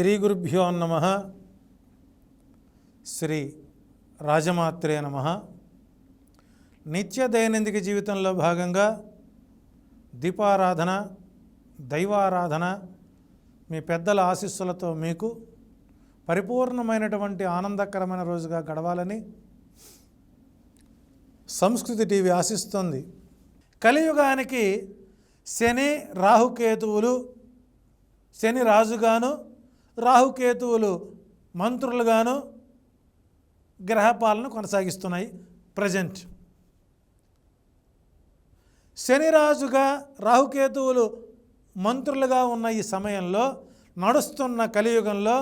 శ్రీ గురుభ్యో నమ. శ్రీ రాజమాత్రే నమ. నిత్య దైనందిక జీవితంలో భాగంగా దీపారాధన దైవారాధన మీ పెద్దల ఆశీస్సులతో మీకు పరిపూర్ణమైనటువంటి ఆనందకరమైన రోజుగా గడవాలని సంస్కృతి టీవీ ఆశిస్తుంది. కలియుగానికి శని రాహుకేతువులు శని రాజుగాను రాహుకేతువులు మంత్రులుగాను గ్రహపాలన కొనసాగిస్తున్నాయి ప్రజెంట్. శనిరాజుగా రాహుకేతువులు మంత్రులుగా ఉన్న ఈ సమయంలో నడుస్తున్న కలియుగంలో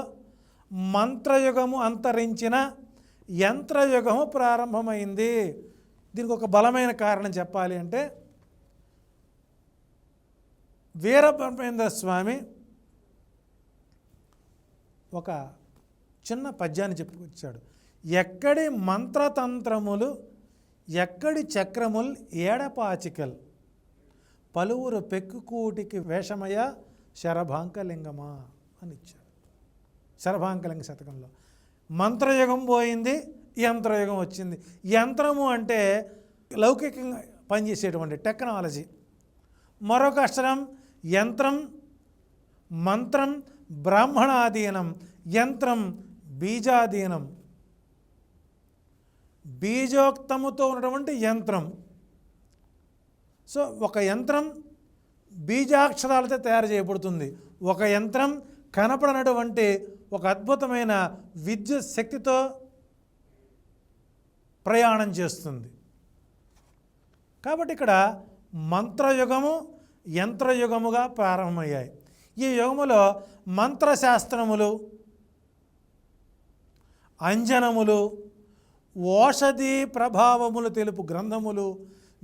మంత్రయుగము అంతరించిన యంత్రయుగము ప్రారంభమైంది. దీనికి ఒక బలమైన కారణం చెప్పాలి అంటే వీరబ్రహ్మేంద్ర స్వామి ఒక చిన్న పద్యాన్ని చెప్పుకొచ్చాడు. ఎక్కడి మంత్రతంత్రములు ఎక్కడి చక్రముల్ ఏడపాచికల్? పలువురు పెక్కుకూటికి వేషమయ శరభాంకలింగమా అని ఇచ్చాడు. శరభాంకలింగ శతకంలో. మంత్రయుగం పోయింది యంత్రయుగం వచ్చింది. యంత్రము అంటే లౌకికంగా పనిచేసేటువంటి టెక్నాలజీ. మరొక అక్షరం యంత్రం మంత్రం బ్రాహ్మణాధీనం యంత్రం బీజాధీనం. బీజోక్తముతో ఉన్నటువంటి యంత్రం. సో ఒక యంత్రం బీజాక్షరాలతో తయారు చేయబడుతుంది. ఒక యంత్రం కనపడనటువంటి ఒక అద్భుతమైన విద్యుత్ శక్తితో ప్రయాణం చేస్తుంది. కాబట్టి ఇక్కడ మంత్రయుగము యంత్రయుగముగా ప్రారంభమయ్యాయి. ఈ యుగములో మంత్రశాస్త్రములు అంజనములు ఓషధి ప్రభావములు తెలుపు గ్రంథములు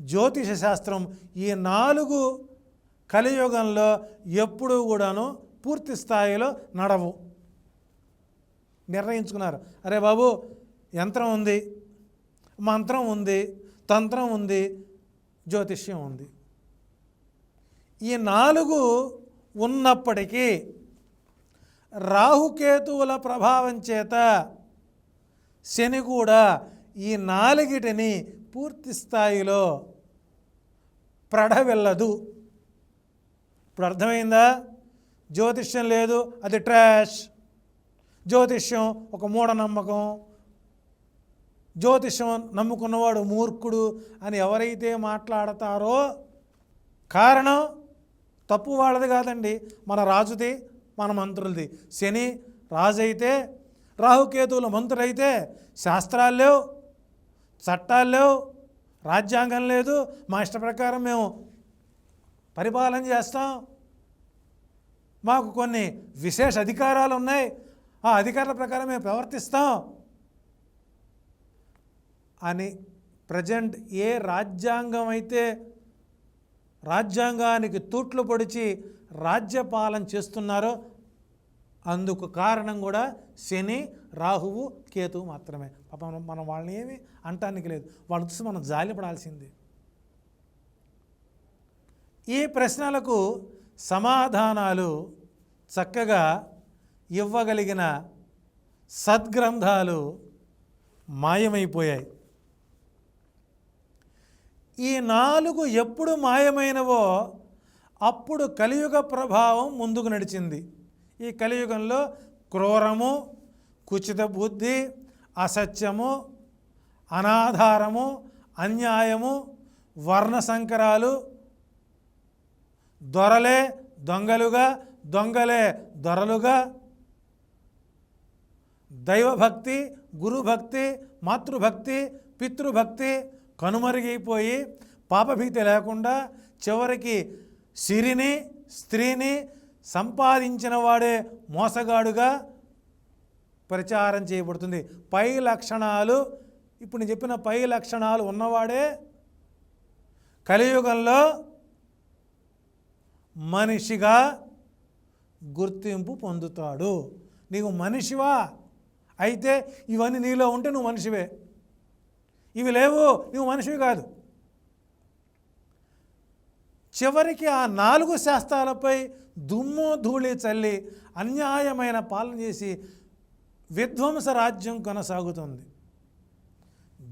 జ్యోతిష శాస్త్రం ఈ నాలుగు కలియుగంలో ఎప్పుడూ కూడాను పూర్తి స్థాయిలో నడవు. నిర్ణయించుకున్నారు. అరే బాబు యంత్రం ఉంది మంత్రం ఉంది తంత్రం ఉంది జ్యోతిష్యం ఉంది. ఈ నాలుగు ఉన్నప్పటికీ రాహుకేతువుల ప్రభావం చేత శని కూడా ఈ నాలుగిటిని పూర్తి స్థాయిలో ప్రడవెళ్ళదు ఇప్పుడు అర్థమైందా? జ్యోతిష్యం లేదు అది ట్రాష్. జ్యోతిష్యం ఒక మూఢనమ్మకం జ్యోతిష్యం నమ్ముకున్నవాడు మూర్ఖుడు అని ఎవరైతే మాట్లాడతారో కారణం తప్పు వాళ్ళది కాదండి. మన రాజుది మన మంత్రులది. శని రాజు అయితే రాహుకేతువుల మంత్రులైతే శాస్త్రాలు లేవు చట్టాలు లేవు రాజ్యాంగం లేదు. మా ఇష్ట ప్రకారం మేము పరిపాలన చేస్తాం. మాకు కొన్ని విశేష అధికారాలు ఉన్నాయి. ఆ అధికారాల ప్రకారం మేము ప్రవర్తిస్తాం అని ప్రజెంట్ ఏ రాజ్యాంగం అయితే రాజ్యాంగానికి తూట్లు పొడిచి రాజ్యపాలన చేస్తున్నారో అందుకు కారణం కూడా శని రాహువు కేతువు మాత్రమే. పాపం మనం వాళ్ళని ఏమి అంటానికి లేదు. వాళ్ళ చూసి మనం జాలిపడాల్సింది. ఈ ప్రశ్నలకు సమాధానాలు చక్కగా ఇవ్వగలిగిన సద్గ్రంథాలు మాయమైపోయాయి. ఈ నాలుగు ఎప్పుడు మాయమైనవో అప్పుడు కలియుగ ప్రభావం ముందుకు నడిచింది. ఈ కలియుగంలో క్రూరము కుచిత బుద్ధి అసత్యము అనాధారము అన్యాయము వర్ణ సంకరాలు దొరలే దొంగలుగా దొంగలే దొరలుగా దైవభక్తి గురుభక్తి మాతృభక్తి పితృభక్తి కనుమరుగైపోయి పాపభీతి లేకుండా చివరికి సిరిని స్త్రీని సంపాదించిన వాడే మోసగాడుగా ప్రచారం చేయబడుతుంది. పై లక్షణాలు ఇప్పుడు నేను చెప్పిన పై లక్షణాలు ఉన్నవాడే కలియుగంలో మనిషిగా గుర్తింపు పొందుతాడు. నీవు మనిషివా? అయితే ఇవన్నీ నీలో ఉంటే నువ్వు మనిషివే. ఇవి లేవు నువ్వు మనిషివి కాదు. చివరికి ఆ నాలుగు శాస్త్రాలపై దుమ్ము ధూళి చల్లి అన్యాయమైన పాలన చేసి విధ్వంస రాజ్యం కొనసాగుతుంది.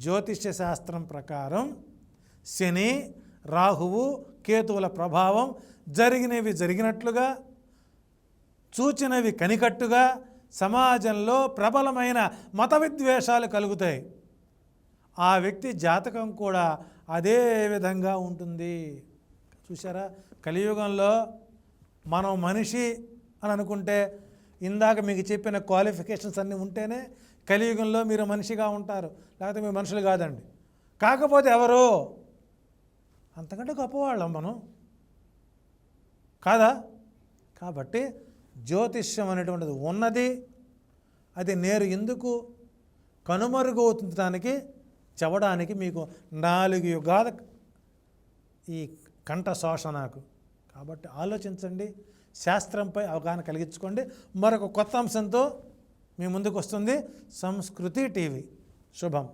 జ్యోతిష్య శాస్త్రం ప్రకారం శని రాహువు కేతువుల ప్రభావం జరిగినవి జరిగినట్లుగా చూచినవి కనికట్టుగా సమాజంలో ప్రబలమైన మత విద్వేషాలు కలుగుతాయి. ఆ వ్యక్తి జాతకం కూడా అదే విధంగా ఉంటుంది. చూసారా కలియుగంలో మనం మనిషి అని అనుకుంటే ఇందాక మీకు చెప్పిన క్వాలిఫికేషన్స్ అన్నీ ఉంటేనే కలియుగంలో మీరు మనిషిగా ఉంటారు. లేకపోతే మీరు మనుషులు కాదండి. కాకపోతే ఎవరు? అంతకంటే గొప్పవాళ్ళం మనం. కాదా? కాబట్టి జ్యోతిష్యం అనేటువంటిది ఉన్నది. అది నేరు ఎందుకు? కనుమరుగవుతుందానికి చెప్పడానికి మీకు నాలుగు యుగాల ఈ కంఠ శోష నాకు. కాబట్టి ఆలోచించండి శాస్త్రంపై అవగాహన కలిగించుకోండి. మరొక కొత్త అంశంతో మీ ముందుకు వస్తుంది సంస్కృతి టీవీ. శుభం.